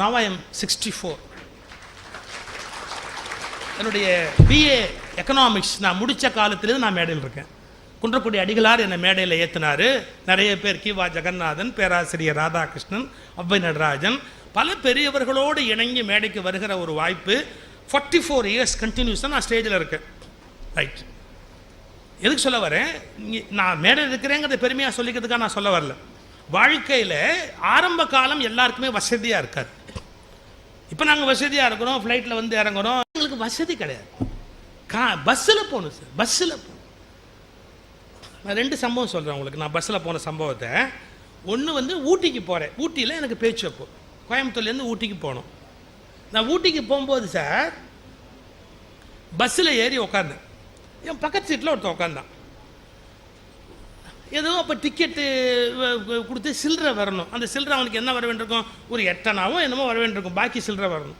now I am sixty four என்னுடைய BA economics நான் முடித்த காலத்திலேருந்து நான் மேடையில் இருக்கேன். குன்றக்குடி அடிகளார் என்னை மேடையில் ஏற்றினார் நிறைய பேர் கிவா ஜெகநாதன் பேராசிரியர் ராதாகிருஷ்ணன் அவ்வை நடராஜன் பல பெரியவர்களோடு இணங்கி மேடைக்கு வருகிற ஒரு வாய்ப்பு ஃபார்ட்டி ஃபோர் இயர்ஸ் கண்டினியூஸாக நான் ஸ்டேஜில் இருக்கேன். ரைட் எதுக்கு சொல்ல வரேன்? நான் மேடையில் இருக்கிறேங்கிறத பெருமையாக சொல்லிக்கிறதுக்காக நான் சொல்ல வரல. வாழ்க்கையில் ஆரம்ப காலம் எல்லாருக்குமே வசதியாக இருக்காது. இப்போ நாங்கள் வசதியாக இருக்கிறோம் ஃப்ளைட்டில் வந்து இறங்குறோம். எங்களுக்கு வசதி கிடையாது. கா பஸ்ஸில் போகணும் சார் பஸ்ஸில் போகணும். நான் ரெண்டு சம்பவம் சொல்கிறேன் உங்களுக்கு. நான் பஸ்ஸில் போன சம்பவத்தை. ஒன்று வந்து ஊட்டிக்கு போகிறேன் ஊட்டியில் எனக்கு பேச்சு வைப்போம் கோயம்புத்தூர்லேருந்து ஊட்டிக்கு போகணும் நான் ஊட்டிக்கு போகும்போது சார் பஸ்ஸில் ஏறி உக்காந்தேன். என் பக்கத்து சீட்டில் ஒருத்தன் உட்காந்தான் ஏதோ அப்போ டிக்கெட்டு கொடுத்து சில்லறை வரணும். அந்த சில்லறை அவனுக்கு என்ன வர வேண்டியிருக்கும்? ஒரு எட்டனாவும் என்னமோ வர வேண்டியிருக்கும். பாக்கி சில்லறை வரணும்.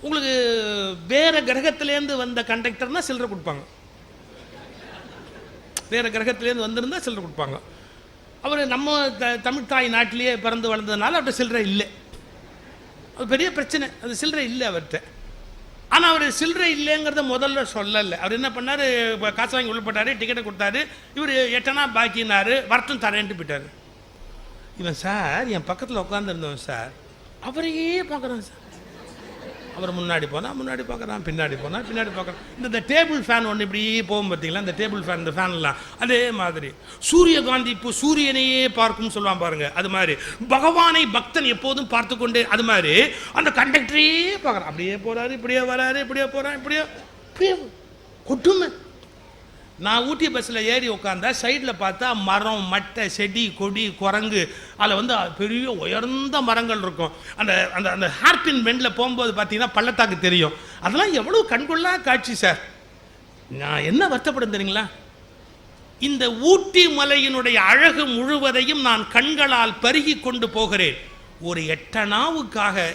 உங்களுக்கு வேறு கிரகத்துலேருந்து வந்த கண்டக்டர்னா சில்லறை கொடுப்பாங்க. வேறு கிரகத்துலேருந்து வந்திருந்தால் சில்லறை கொடுப்பாங்க. அவர் நம்ம த தமிழ் தாய் நாட்டிலேயே பிறந்து வளர்ந்ததுனால அவர்கிட்ட சில்லறை இல்லை. அது பெரிய பிரச்சனை. அது சில்லறை இல்லை அவர்கிட்ட ஆனால் அவர் சில்லறை இல்லைங்கிறத முதல்ல சொல்லலை. அவர் என்ன பண்ணார்? இப்போ காசு வாங்கி உள்ளப்பட்டார் டிக்கெட்டை கொடுத்தாரு. இவர் எட்டனா பாக்கினாரு வரட்டும் தரேன்ட்டு போயிட்டார். இவன் சார் என் பக்கத்தில் உட்காந்துருந்தவன் சார் அவரையே பார்க்குறான் சார். அப்புறம் முன்னாடி போனால் முன்னாடி பார்க்குறான் பின்னாடி போனால் பின்னாடி பார்க்குறான். இந்த டேபிள் ஃபேன் ஒன்று இப்படி போகும் பார்த்தீங்களா இந்த டேபிள் ஃபேன் இந்த ஃபேன்லாம் அதே மாதிரி. சூரியகாந்தி இப்போ சூரியனையே பார்க்கும் சொல்லுவான் பாருங்கள் அது மாதிரி. பகவானை பக்தன் எப்போதும் பார்த்து கொண்டே அது மாதிரி. அந்த கண்டக்டரையே பார்க்குறான். அப்படியே போகிறாரு இப்படியே வராரு இப்படியே போகிறான் இப்படியே. இப்படியே கொட்டுமை. நான் ஊட்டி பஸ்ஸில் ஏறி உட்காந்தா சைடில் பார்த்தா மரம் மட்டை செடி கொடி குரங்கு அதில் வந்து பெரிய உயர்ந்த மரங்கள் இருக்கும். அந்த அந்த அந்த ஹார்பின் பெண்டில் போகும்போது பார்த்தீங்கன்னா பள்ளத்தாக்கு தெரியும். அதெல்லாம் எவ்வளோ கண்கொள்ளா காட்சி சார் நான் என்ன வருத்தப்படும் தெரியுங்களா? இந்த ஊட்டி மலையினுடைய அழகு முழுவதையும் நான் கண்களால் பருகி கொண்டு போகிறேன். ஒரு எட்டனாவுக்காக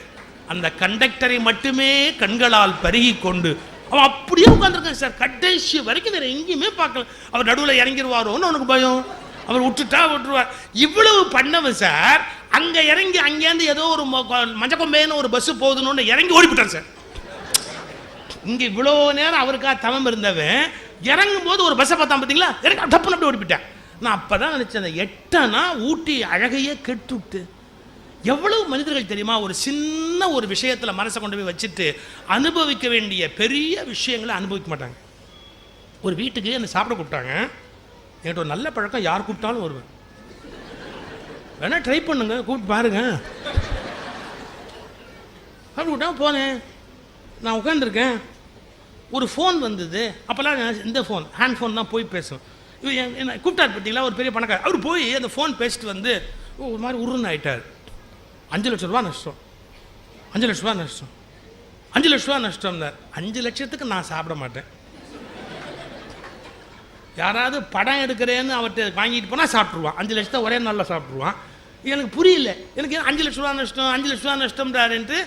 அந்த கண்டக்டரை மட்டுமே கண்களால் பருகி கொண்டு அவன் அப்படியே உட்காந்துருக்கான் சார். கடைசி வரைக்கும் வேற எங்கேயுமே பார்க்கல. அவர் நடுவில் இறங்கிடுவாரோன்னு அவனுக்கு பயம். அவர் விட்டுட்டா விட்டுருவார். இவ்வளவு பண்ணவன் சார். அங்கே இறங்கி அங்கேருந்து ஏதோ ஒரு மஞ்சக்கொம்பேன்னு ஒரு பஸ்ஸு போகுதுன்னு இறங்கி ஓடிவிட்டான் சார். இங்கே இவ்வளோ நேரம் அவருக்காக தவம் இருந்தவன் இறங்கும் போது ஒரு பஸ்ஸை பார்த்தான் பார்த்தீங்களா இறங்க டப்புன்னு அப்படி ஓடிப்பிட்டேன் நான் அப்போ தான் நினச்சேன் எட்டனா ஊட்டி அழகையே கெட்டுவிட்டு எவ்வளவு மனிதர்கள் தெரியுமா? ஒரு சின்ன ஒரு விஷயத்தில் மனசை கொண்டு போய் வச்சுட்டு அனுபவிக்க வேண்டிய பெரிய விஷயங்களை அனுபவிக்க மாட்டாங்க. ஒரு வீட்டுக்கு என்னை சாப்பிட கூப்பிட்டாங்க. என்கிட்ட ஒரு நல்ல பழக்கம் யார் கூப்பிட்டாலும் வருவேன். வேணா ட்ரை பண்ணுங்க கூப்பிட்டு பாருங்க. அப்படி கூப்பிட்டா போனேன். நான் உட்காந்துருக்கேன் ஒரு ஃபோன் வந்தது. அப்போல்லாம் இந்த ஃபோன் ஹேண்ட் ஃபோன் தான் போய் பேசுவேன். இவர் என்ன கூப்பிட்டார் பார்த்தீங்களா ஒரு பெரிய பணக்காரர். அவர் போய் அந்த ஃபோன் பேசிட்டு வந்து ஒரு மாதிரி உருன்னு ஆகிட்டார் அஞ்சு லட்ச ரூபா நஷ்டம். அஞ்சு லட்ச ரூபா நஷ்டம். அஞ்சு லட்ச ரூபா நஷ்டம்னார் அஞ்சு லட்சத்துக்கு நான் சாப்பிட மாட்டேன். யாராவது படம் எடுக்கிறேன்னு அவர்கிட்ட வாங்கிட்டு போனால் சாப்பிட்ருவான் அஞ்சு லட்சத்தை ஒரே நாளில் சாப்பிட்ருவான் எனக்கு புரியல. எனக்கு அஞ்சு லட்ச ரூபா நஷ்டம் அஞ்சு லட்ச ரூபா நஷ்டம்ன்றாருன்ட்டு.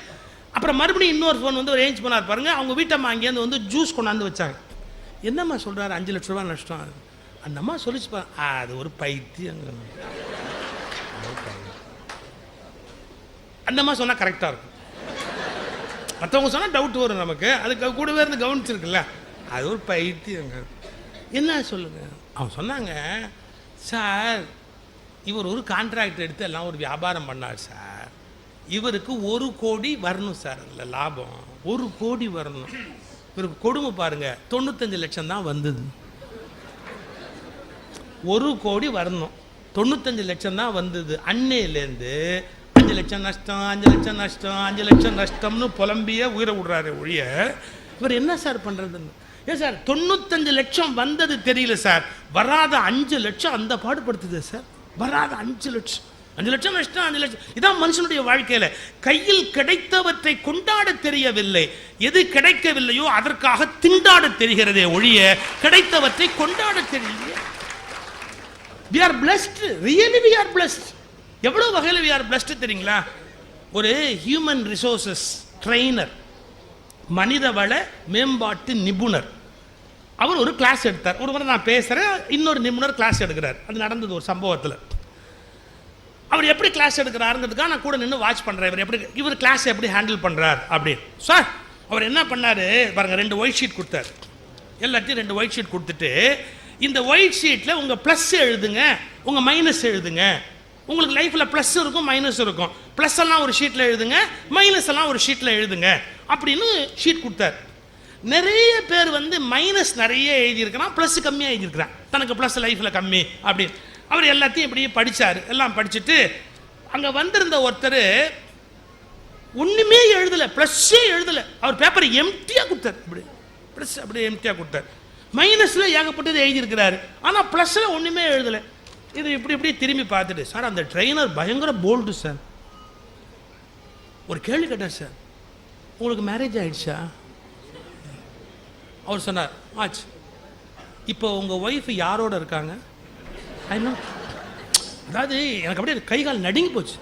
அப்புறம் மறுபடியும் இன்னொரு ஃபோன் வந்து ரேஞ்ச் பண்ணார் பாருங்கள் அவங்க வீட்டம்மா அங்கேருந்து வந்து ஜூஸ் கொண்டாந்து வச்சாங்க. என்னம்மா சொல்கிறாரு அஞ்சு லட்ச ரூபா நஷ்டம். அந்த அம்மா சொல்லிச்சு அது ஒரு பைத்தியம் அந்த மாதிரி சொன்னால் கரெக்டாக இருக்கும். மற்றவங்க சொன்னால் டவுட் வரும் நமக்கு. அதுக்கு கூடவே இருந்து கவனிச்சிருக்குல்ல. அது ஒரு பைத்தியங்க. என்ன சொல்லுங்க? அவன் சொன்னாங்க சார் இவர் ஒரு கான்ட்ராக்ட் எடுத்து எல்லாம் ஒரு வியாபாரம் பண்ணார் சார். இவருக்கு ஒரு கோடி வரணும் சார் அதில் லாபம். ஒரு கோடி வரணும். இவருக்கு கொடுமை பாருங்க தொண்ணூத்தஞ்சு லட்சம் தான் வந்தது. ஒரு கோடி வரணும். தொண்ணூத்தஞ்சு லட்சம் தான் வந்தது. அன்னையிலேருந்து அஞ்சு லட்சம் நஷ்டம் அஞ்சு லட்சம் நஷ்டம் அஞ்சு லட்சம் நஷ்டம்னு புலம்பிய உயிரை விடுறாரு ஒழிய இவர் என்ன சார் பண்ணுறதுன்னு ஏன் சார் தொண்ணூத்தஞ்சு லட்சம் வந்தது தெரியல சார். வராத அஞ்சு லட்சம் அந்த பாடுபடுத்துது சார். வராத அஞ்சு லட்சம். அஞ்சு லட்சம் நஷ்டம் அஞ்சு லட்சம். இதான் மனுஷனுடைய வாழ்க்கையில. கையில் கிடைத்தவற்றை கொண்டாட தெரியவில்லை. எது கிடைக்கவில்லையோ அதற்காக திண்டாட தெரிகிறதே ஒழிய கிடைத்தவற்றை கொண்டாட தெரியலையே we are blessed really we are blessed எவ்வளோ வகையில் வி ஆர் பிளஸ்ட் தெரியுங்களா? ஒரு ஹியூமன் ரிசோர்சஸ் ட்ரெயினர் மனிதவள மேம்பாட்டு நிபுணர். அவர் ஒரு கிளாஸ் எடுத்தார். ஒரு முறை நான் பேசுகிறேன் இன்னொரு நிபுணர் கிளாஸ் எடுக்கிறார். அது நடந்தது ஒரு சம்பவத்தில். அவர் எப்படி கிளாஸ் எடுக்கிறாருங்கிறதுக்காக நான் கூட நின்று வாட்ச் பண்ணுறேன் இவர் எப்படி இவர் கிளாஸ் எப்படி ஹேண்டில் பண்ணுறார் அப்படின்னு. சார் அவர் என்ன பண்ணாரு? பாருங்க ரெண்டு ஒயிட் ஷீட் கொடுத்தாரு. எல்லாத்தையும் ரெண்டு ஒயிட் ஷீட் கொடுத்துட்டு இந்த ஒயிட் ஷீட்டில் உங்கள் ப்ளஸ் எழுதுங்க உங்கள் மைனஸ் எழுதுங்க. உங்களுக்கு லைஃப்பில் ப்ளஸ் இருக்கும் மைனஸ் இருக்கும். ப்ளஸ் எல்லாம் ஒரு ஷீட்டில் எழுதுங்க மைனஸ் எல்லாம் ஒரு ஷீட்டில் எழுதுங்க. அப்படின்னு ஷீட் கொடுத்தாரு. நிறைய பேர் வந்து மைனஸ் நிறைய எழுதியிருக்கிறான் ப்ளஸ் கம்மியாக எழுதியிருக்கிறான். தனக்கு ப்ளஸ் லைஃப்பில் கம்மி அப்படின்னு. அவர் எல்லாத்தையும் இப்படியே படிச்சார். எல்லாம் படிச்சுட்டு அங்கே வந்திருந்த ஒருத்தர் ஒன்றுமே எழுதலை ப்ளஸ்ஸே எழுதலை. அவர் பேப்பரை எம்டியாக கொடுத்தாரு. இப்படி ப்ளஸ் அப்படியே எம்டியாக கொடுத்தாரு. மைனஸில் ஏகப்பட்டது எழுதியிருக்கிறாரு. ஆனால் ப்ளஸில் ஒன்றுமே எழுதலை. இது இப்படி இப்படி திரும்பி பார்த்துட்டு சார் அந்த ட்ரெயினர் பயங்கர போல்டு சார் ஒரு கேள்வி கேட்டார் சார் உங்களுக்கு மேரேஜ் ஆயிடுச்சா? அவர் சொன்னார் ஆச்சு. இப்போ உங்கள் ஒய்ஃப் யாரோட இருக்காங்க? I அதாவது எனக்கு அப்படியே கை கால் நடுங்கி போச்சு.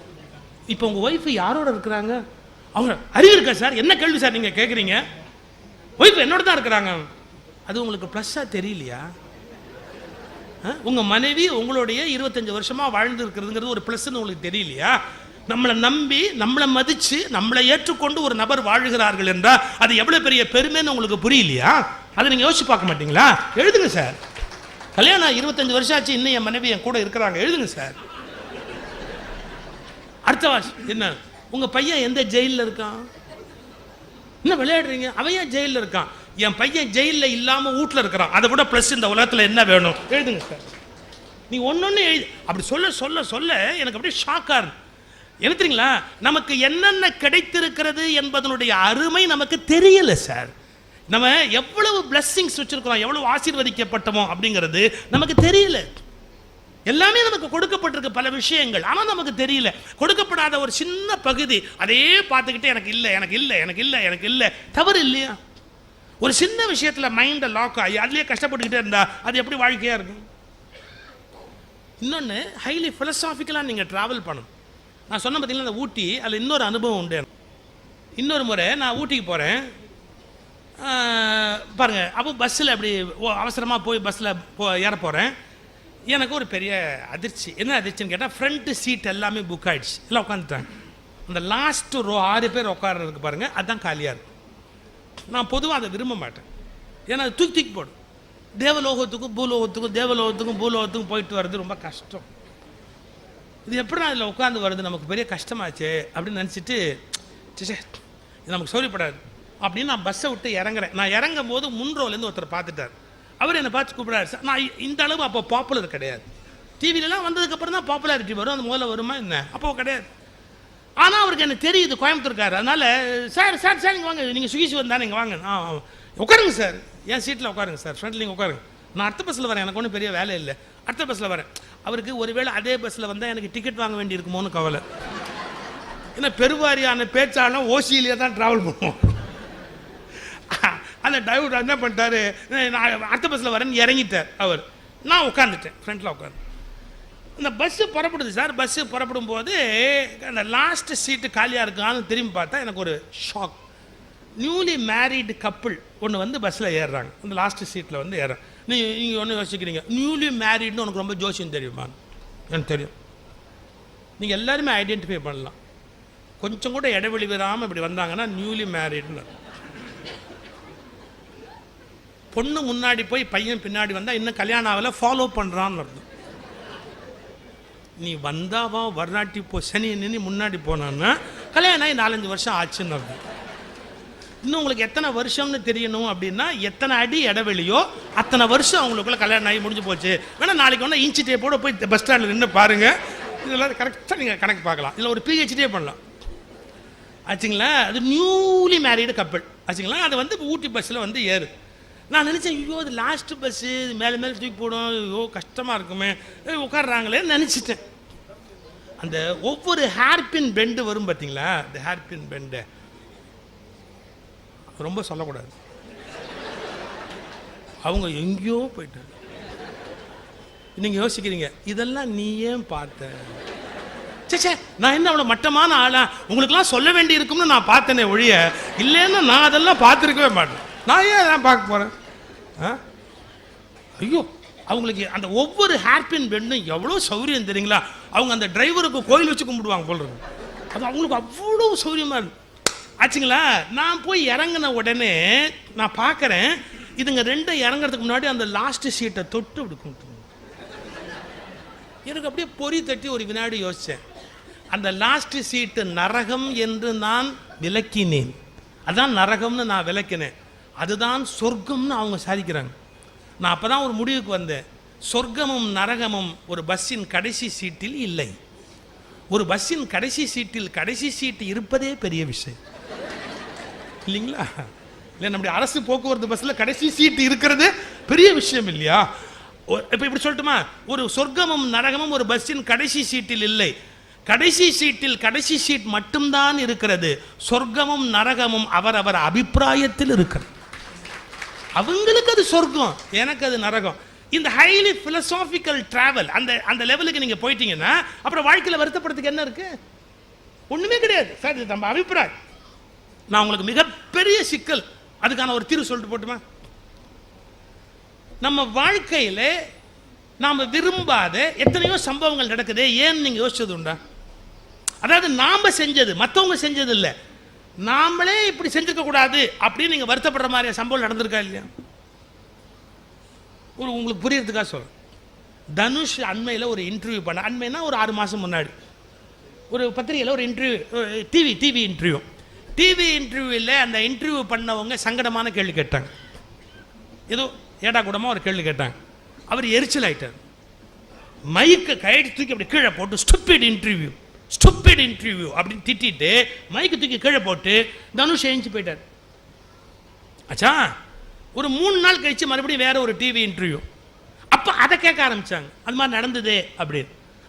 இப்போ உங்கள் ஒய்ஃப் யாரோட இருக்கிறாங்க? அவங்க அறிவு இருக்கா சார் என்ன கேள்வி சார் நீங்கள் கேட்குறீங்க ஒய்ஃப் என்னோட தான் இருக்கிறாங்க. அது உங்களுக்கு ப்ளஸ்ஸாக தெரியலையா? உங்கள் மனைவி உங்களுடைய இருபத்தஞ்சு வருஷமாக வாழ்ந்துருக்கிறதுங்கிறது ஒரு ப்ளஸ்ன்னு உங்களுக்கு தெரியலையா? நம்மளை நம்பி நம்மளை மதித்து நம்மளை ஏற்றுக்கொண்டு ஒரு நபர் வாழுகிறார்கள் என்றால் அது எவ்வளோ பெரிய பெருமைன்னு உங்களுக்கு புரியலையா? அதை நீங்கள் யோசிச்சு பார்க்க மாட்டீங்களா? எழுதுங்க சார் கல்யாணம் இருபத்தஞ்சி வருஷம் ஆச்சு இன்னும் என் மனைவி என் கூட இருக்கிறாங்க. எழுதுங்க சார் அடுத்த வாஷ் என்ன? உங்க பையன் எந்த ஜெயிலில் இருக்கான்? என்ன விளையாடுறீங்க? அவன் ஏன் ஜெயிலில் இருக்கான்? என் பையன் ஜெயிலில் இல்லாமல் வீட்டில் இருக்கிறான். அதை விட ப்ளஸ் இந்த உலகத்தில் என்ன வேணும்? எழுதுங்க சார் நீ ஒன்று எழுது. அப்படி சொல்ல சொல்ல சொல்ல எனக்கு அப்படியே ஷாக்காக இருக்கு. என்ன தெரியுங்களா? நமக்கு என்னென்ன கிடைத்திருக்கிறது என்பதனுடைய அருமை நமக்கு தெரியலை சார் நம்ம எவ்வளவு பிளஸ்ஸிங்ஸ் வச்சுருக்கிறோம் எவ்வளவு ஆசீர்வதிக்கப்பட்டோமோ அப்படிங்கிறது நமக்கு தெரியல. எல்லாமே நமக்கு கொடுக்கப்பட்டிருக்கு பல விஷயங்கள். ஆனால் நமக்கு தெரியல. கொடுக்கப்படாத ஒரு சின்ன பகுதி அதையே பார்த்துக்கிட்டே எனக்கு இல்லை எனக்கு இல்லை எனக்கு இல்லை எனக்கு இல்லை. தவறு இல்லையா? ஒரு சின்ன விஷயத்தில் மைண்டை லாக் ஆகி அதுலேயே கஷ்டப்பட்டுக்கிட்டே இருந்தால் அது எப்படி வாழ்க்கையாக இருக்கும்? இன்னொன்று ஹைலி ஃபிலசாஃபிக்கலாக நீங்கள் ட்ராவல் பண்ணணும். நான் சொன்ன பார்த்தீங்கன்னா அந்த ஊட்டி அதில் இன்னொரு அனுபவம் உண்டு இன்னொரு முறை நான் ஊட்டிக்கு போகிறேன் பாருங்கள் அப்போ பஸ்ஸில் அப்படி அவசரமாக போய் பஸ்ஸில் போ ஏற போகிறேன் எனக்கு ஒரு பெரிய அதிர்ச்சி. என்ன அதிர்ச்சின்னு கேட்டால் ஃப்ரண்ட் சீட் எல்லாமே புக் ஆகிடுச்சு எல்லாம் உட்காந்துட்டாங்க அந்த லாஸ்ட்டு ரோ ஆறு பேர் உட்கார்றதுக்கு பாருங்கள் அதுதான் காலியாக இருக்கும். நான் பொதுவாக அதை விரும்ப மாட்டேன். ஏன்னா அது தூக்கி தூக்கி போடும். தேவலோகத்துக்கும் பூலோகத்துக்கும் தேவலோகத்துக்கும் பூலோகத்துக்கும் போயிட்டு வர்றது ரொம்ப கஷ்டம். இது எப்படி நான் உட்காந்து வருது நமக்கு பெரிய கஷ்டமாச்சே அப்படின்னு நினச்சிட்டு ச்சே இது நமக்கு சௌரியப்படாது அப்படின்னு நான் பஸ்ஸை விட்டு இறங்குறேன். நான் இறங்கும் போது முன் ரோலேருந்து ஒருத்தர் பார்த்துட்டார். அவர் என்னை பார்த்து கூப்பிடாரு சார் நான் இந்த அளவு அப்போ பாப்புலர் கிடையாது. டிவிலலாம் வந்ததுக்கப்புறம் தான் பாப்புலாரிட்டி வரும். அந்த முதல்ல வருமா என்ன? அப்போ கிடையாது. ஆனால் அவருக்கு எனக்கு தெரியுது கோயம்புத்தூர்கார் அதனால் சார் சார் சார் நீங்கள் வாங்க. நீங்கள் சுகிஷி வந்தால் நீங்கள் வாங்க. ஆ உட்காருங்க சார். என் சீட்டில் உட்காருங்க சார். ஃப்ரண்ட்ல உட்காருங்க. நான் அடுத்த பஸ்ஸில் வரேன். எனக்கு ஒன்றும் பெரிய வேலை இல்லை. அடுத்த பஸ்ஸில் வரேன். அவருக்கு ஒருவேளை அதே பஸ்ஸில் வந்தால் எனக்கு டிக்கெட் வாங்க வேண்டியிருக்குமோன்னு கவலை. ஏன்னா பெருவாரியான பேச்சாலும் ஓசியிலேயே தான் ட்ராவல் பண்ணுவோம் அந்த டிரைவர் என்ன பண்ணிட்டாரு? நான் அடுத்த பஸ்ஸில் வரேன்னு இறங்கிட்டார். அவர். நான் உட்காந்துட்டேன் ஃப்ரண்ட்டில் உட்காந்து இந்த பஸ்ஸு புறப்படுது சார். பஸ்ஸு புறப்படும் போது அந்த லாஸ்ட் சீட்டு காலியாக இருக்கான்னு திரும்பி பார்த்தா எனக்கு ஒரு ஷாக் நியூலி மேரீடு கப்புள் ஒன்று வந்து பஸ்ஸில் ஏறுறாங்க. அந்த லாஸ்ட் சீட்டில் வந்து ஏறுறாங்க. நீ நீங்கள் ஒன்று யோசிக்கிறீங்க. நியூலி மேரீடுன்னு உனக்கு ரொம்ப ஜோசியம் தெரியுமா? எனக்கு தெரியும். நீங்கள் எல்லாருமே ஐடென்டிஃபை பண்ணலாம். கொஞ்சம் கூட இடைவெளி விடாமல் இப்படி வந்தாங்கன்னா நியூலி மேரீடுன்னு பொண்ணு முன்னாடி போய் பையன் பின்னாடி வந்தால் இன்னும் கல்யாணம் ஆகலை ஃபாலோ பண்ணுறான்னு அர்த்தம். நீ வந்தாவா வர்ணாட்டி போ. சனி நின்று முன்னாடி போனான்னா கல்யாணம் ஆகி நாலஞ்சு வருஷம் ஆச்சுன்னு அர்த்தம். இன்னும் உங்களுக்கு எத்தனை வருஷம்னு தெரியணும் அப்படின்னா எத்தனை அடி இடைவெளியோ அத்தனை வருஷம் அவங்களுக்குள்ள கல்யாணம் ஆகி முடிஞ்சு போச்சு. வேணா நாளைக்கு ஒன்று இன்ச்சி டேப்போட போய் பஸ் ஸ்டாண்டில் நின்று பாருங்க. இதெல்லாம் கரெக்டாக நீங்கள் கணக்கு பார்க்கலாம். இதில் ஒரு பிஹெச்டியே பண்ணலாம். ஆச்சுங்களா? அது நியூலி மேரீடு கப்பல் ஆச்சுங்களா? அது வந்து இப்போ ஊட்டி பஸ்ஸில் வந்து ஏறு. நான் நினச்சேன் ஐயோ அது லாஸ்ட்டு பஸ்ஸு மேலே மேலே தூக்கி போடும். ஐயோ கஷ்டமாக இருக்குமே. உட்காடுறாங்களேன்னு உட்கார்றாங்களேன்னு நினச்சிட்டேன். அந்த ஒவ்வொரு ஹேர்பின் பெண்டு வரும் பார்த்தீங்களா இந்த ஹேர்பின் பெண்டு. ரொம்ப சொல்லக்கூடாது. அவங்க எங்கேயோ போயிட்டாங்க. நீங்கள் யோசிக்கிறீங்க இதெல்லாம் நீ ஏன் பார்த்த? சே நான் என்ன அவ்வளோ மட்டமான ஆளா? உங்களுக்குலாம் சொல்ல வேண்டி இருக்கும்னு நான் பார்த்தேனே ஒழிய இல்லைன்னா நான் அதெல்லாம் பார்த்துருக்கவே மாட்டேன். நான் ஏன் நான் பார்க்க போகிறேன் ஆ? ஐயோ! அவங்களுக்கு அந்த ஒவ்வொரு ஹேர்பின் பெண்ணும் எவ்வளோ சௌரியம் தெரியுங்களா? அவங்க அந்த டிரைவருக்கு கோயில் வச்சு கும்பிடுவாங்க போல அது அவங்களுக்கு அவ்வளோ சௌரியமாக இருக்கும் ஆச்சுங்களா? நான் போய் இறங்கின உடனே நான் பார்க்குறேன் இதுங்க ரெண்டும் இறங்குறதுக்கு முன்னாடி அந்த லாஸ்ட் சீட்டை தொட்டு அப்படி கும்பிட்டு எனக்கு அப்படியே பொறி தட்டி ஒரு வினாடி யோசித்தேன் அந்த லாஸ்ட் சீட்டு நரகம் என்று நான் விளக்கினேன். அதான் நரகம்னு நான் விளக்கினேன். அதுதான் சொர்க்கம்னு அவங்க சாதிக்கிறாங்க. நான் அப்போ தான் ஒரு முடிவுக்கு வந்தேன். சொர்க்கமும் நரகமும் ஒரு பஸ்ஸின் கடைசி சீட்டில் இல்லை. ஒரு பஸ்ஸின் கடைசி சீட்டில் கடைசி சீட்டு இருப்பதே பெரிய விஷயம். இல்லைங்களா? இல்லை நம்முடைய அரசு போக்குவரத்து பஸ்ஸில் கடைசி சீட்டு இருக்கிறது பெரிய விஷயம் இல்லையா? இப்போ இப்படி சொல்லட்டுமா? ஒரு சொர்க்கமும் நரகமும் ஒரு பஸ்ஸின் கடைசி சீட்டில் இல்லை. கடைசி சீட்டில் கடைசி சீட் மட்டும்தான் இருக்கிறது. சொர்க்கமும் நரகமும் அவரவர் அபிப்பிராயத்தில் இருக்கிறது. அவங்களுக்கு அது சொர்க்கம் எனக்கு அது நரகம். இந்த ஹைலி philosophical ட்ராவல் அந்த அந்த லெவலுக்கு நீங்கள் போயிட்டீங்கன்னா அப்புறம் வாழ்க்கையில் வருத்தப்படுறதுக்கு என்ன இருக்குது ஒன்றுமே கிடையாது. சார் இது நம்ம அபிப்பிராயம். நான் உங்களுக்கு மிகப்பெரிய சிக்கல் அதுக்கான ஒரு தீர்வு சொல்லிட்டு போட்டுமா? நம்ம வாழ்க்கையில் நாம் விரும்பாத எத்தனையோ சம்பவங்கள் நடக்குது. ஏன்னு நீங்கள் யோசிச்சது உண்டா? அதாவது நாம் செஞ்சது மற்றவங்க செஞ்சது இல்லை நாமளே இப்படி செஞ்சுக்க கூடாது அப்படின்னு நீங்கள் வருத்தப்படுற மாதிரி சம்பவம் நடந்திருக்கா இல்லையா? ஒரு உங்களுக்கு புரியறதுக்காக சொல்கிறேன் தனுஷ் அண்மையில் ஒரு இன்டர்வியூ பண்ண அண்மைனா ஒரு ஆறு மாதம் முன்னாடி. ஒரு பத்திரிகையில் ஒரு interview TV TV interview TV இன்டர்வியூவில் அந்த இன்டர்வியூ பண்ணவங்க சங்கடமான கேள்வி கேட்டாங்க. ஏதோ ஏடா கூடமாக ஒரு கேள்வி கேட்டாங்க. அவர் எரிச்சல் ஆயிட்டார். மைக்கை கயிறு தூக்கி அப்படி கீழே போட்டு ஸ்டூப்பிட் இன்டர்வியூ ஸ்டூப்பிட் இன்டர்வியூ அப்படின்னு திட்டிட்டு மைக்கு தூக்கி கீழே போட்டு தனுஷ் எழுந்து போயிட்டார். ஆச்சா ஒரு மூணு நாள் கழிச்சு மறுபடியும் வேற ஒரு டிவி இன்டர்வியூ அப்போ அதை கேட்க ஆரம்பிச்சாங்க. அது மாதிரி நடந்ததே அப்படின்னு.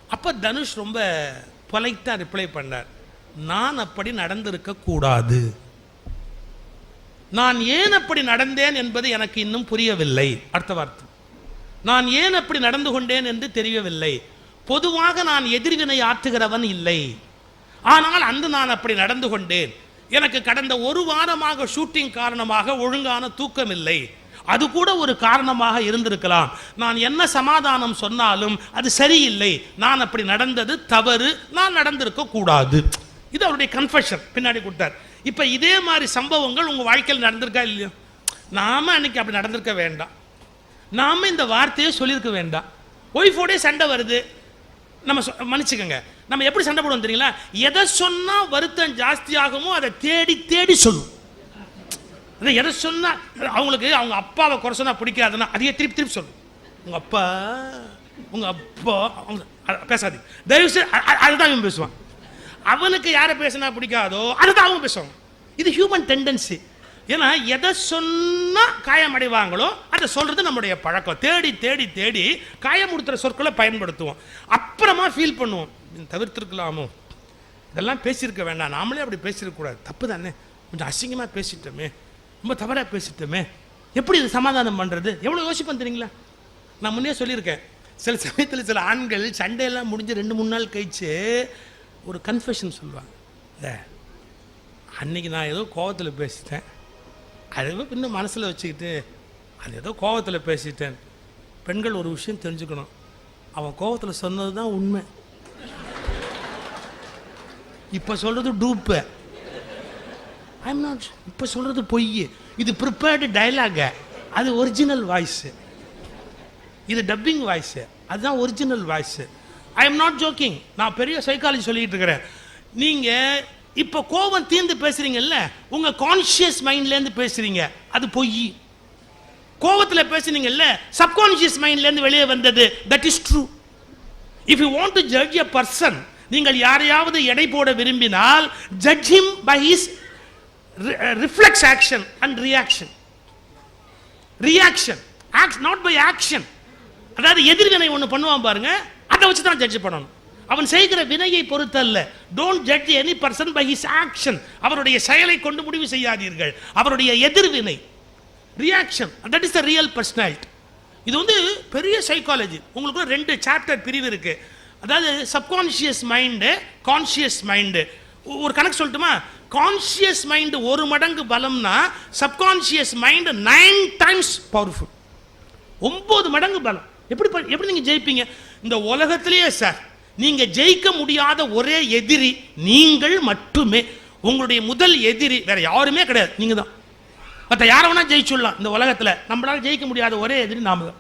அப்போ தனுஷ் ரொம்ப பொலைட்டாக ரிப்ளை பண்ணார். நான் அப்படி நடந்திருக்க கூடாது. நான் ஏன் அப்படி நடந்தேன் என்பது எனக்கு இன்னும் புரியவில்லை. அடுத்த வார்த்தை. நான் ஏன் அப்படி நடந்து கொண்டேன் என்று தெரியவில்லை. பொதுவாக நான் எதிர்வினை ஆற்றுகிறவன் இல்லை. ஆனால் அன்று நான் அப்படி நடந்து கொண்டேன். எனக்கு கடந்த ஒரு வாரமாக ஷூட்டிங் காரணமாக ஒழுங்கான தூக்கம் இல்லை. அது கூட ஒரு காரணமாக இருந்திருக்கலாம். நான் என்ன சமாதானம் சொன்னாலும் அது சரியில்லை. நான் அப்படி நடந்தது தவறு. நான் நடந்திருக்க கூடாது. இது அவருடைய கன்ஃபெஷன் பின்னாடி கொடுத்தார். இப்போ இதே மாதிரி சம்பவங்கள் உங்கள் வாழ்க்கையில் நடந்திருக்கா இல்லையோ? நாம அன்னைக்கு அப்படி நடந்திருக்க வேண்டாம். நாம இந்த வார்த்தையை சொல்லியிருக்க வேண்டாம். ஒய்ஃபோடே சண்டை வருது. நம்ம சொ- மன்னிச்சுக்கோங்க. நம்ம எப்படி சண்டை போடுவோம் தெரியுங்களா? எதை சொன்னால் வருத்தம் ஜாஸ்தியாகுமோ அதை தேடி தேடி சொல்லும். அதை எதை சொன்னால் அவங்களுக்கு அவங்க அப்பாவை குறை சொன்னா பிடிக்காதுன்னா அதையே திருப்பி திருப்பி சொல்லும். உங்க அப்பா உங்க அப்பா அவங்க பேசாது தயவு செய்து அதுதான் இவன் பேசுவான். அவனுக்கு யாரை பேசினா பிடிக்காதோ அதுதான் அவங்க பேசுவாங்க. இது ஹியூமன் டெண்டன்சி ஏன்னா எதை சொன்னால் காயம் அடைவாங்களோ அதை சொல்கிறது நம்முடைய பழக்கம். தேடி தேடி தேடி காயமுடுத்துகிற சொற்களை பயன்படுத்துவோம். அப்புறமா ஃபீல் பண்ணுவோம். தவிர்த்துருக்கலாமோ? இதெல்லாம் பேசியிருக்க வேண்டாம். நாமளே அப்படி பேசியிருக்கக்கூடாது. தப்பு தானே? கொஞ்சம் அசிங்கமாக பேசிட்டோமே. ரொம்ப தவறாக பேசிட்டோமே. எப்படி இது சமாதானம் பண்ணுறது எவ்வளோ யோசிப்பேன் தெரியுங்களா? நான் முன்னே சொல்லியிருக்கேன். சில சமயத்தில் சில ஆண்கள் சண்டையெல்லாம் முடிஞ்சு ரெண்டு மூணு நாள் கழிச்சு ஒரு கன்ஃபெஷன் சொல்லுவாங்க. இந்த அன்னைக்கு நான் ஏதோ கோவத்தில் பேசிட்டேன். அதுவே இன்னும் மனசில் வச்சுக்கிட்டு அது ஏதோ கோவத்தில் பேசிட்டேன். பெண்கள் ஒரு விஷயம் தெரிஞ்சுக்கணும். அவன் கோவத்தில் சொன்னது தான் உண்மை. இப்போ சொல்கிறது டூப்பு ஐம் நாட் இப்போ சொல்கிறது பொய் இது ப்ரிப்பேர்டு டயலாக அது ஒரிஜினல் வாய்ஸு இது டப்பிங் வாய்ஸு அதுதான் original voice I am not joking நான் பெரிய சைக்காலஜி சொல்லிகிட்டு இருக்கிறேன். நீங்கள் இப்போ கோபம் தீர்ந்து பேசுறீங்கல்ல உங்கள் கான்ஷியஸ் மைண்ட்லேருந்து பேசுறீங்க அது பொய். கோபத்தில் பேசுனீங்கல்ல சப்கான்ஷியஸ் மைண்ட்லேருந்து வெளியே வந்தது that is true if you want to judge a person நீங்கள் யாரையாவது எடை போட விரும்பினால் judge him by his reflex action and reaction reaction act not by action அதாவது எதிர்வினை ஒன்று பண்ணுவான் பாருங்க அதை வச்சு தான் ஜட்ஜ் பண்ணணும். அவன் செய்கிற வினையை பொறுத்தல்ல. Don't judge any person by his action அவருடைய செயலை கொண்டு முடிவு செய்யாதீர்கள். அவருடைய எதிர்வினை. Reaction that is the real personality இது வந்து பெரிய சைக்காலஜி உங்களுக்கு ரெண்டு சாப்டர் பிரிவு இருக்கு. அதாவது சப்கான்ஷியஸ் மைண்டு கான்ஷியஸ் மைண்டு ஒரு கணக்கு சொல்லட்டுமா? கான்ஷியஸ் மைண்டு ஒரு மடங்கு பலம்னா subconscious mind nine times powerful ஒம்பது மடங்கு பலம். எப்படி ப- எப்படி நீங்கள் ஜெயிப்பீங்க? இந்த உலகத்திலேயே சார் நீங்க ஜெயிக்க முடியாத ஒரே எதிரி நீங்கள் மட்டுமே. உங்களுடைய முதல் எதிரி வேற யாருமே கிடையாது. நீங்க தான் மற்ற யாரை வேணா ஜெயிச்சுடலாம். இந்த உலகத்துல நம்மளால ஜெயிக்க முடியாத ஒரே எதிரி நாம தான்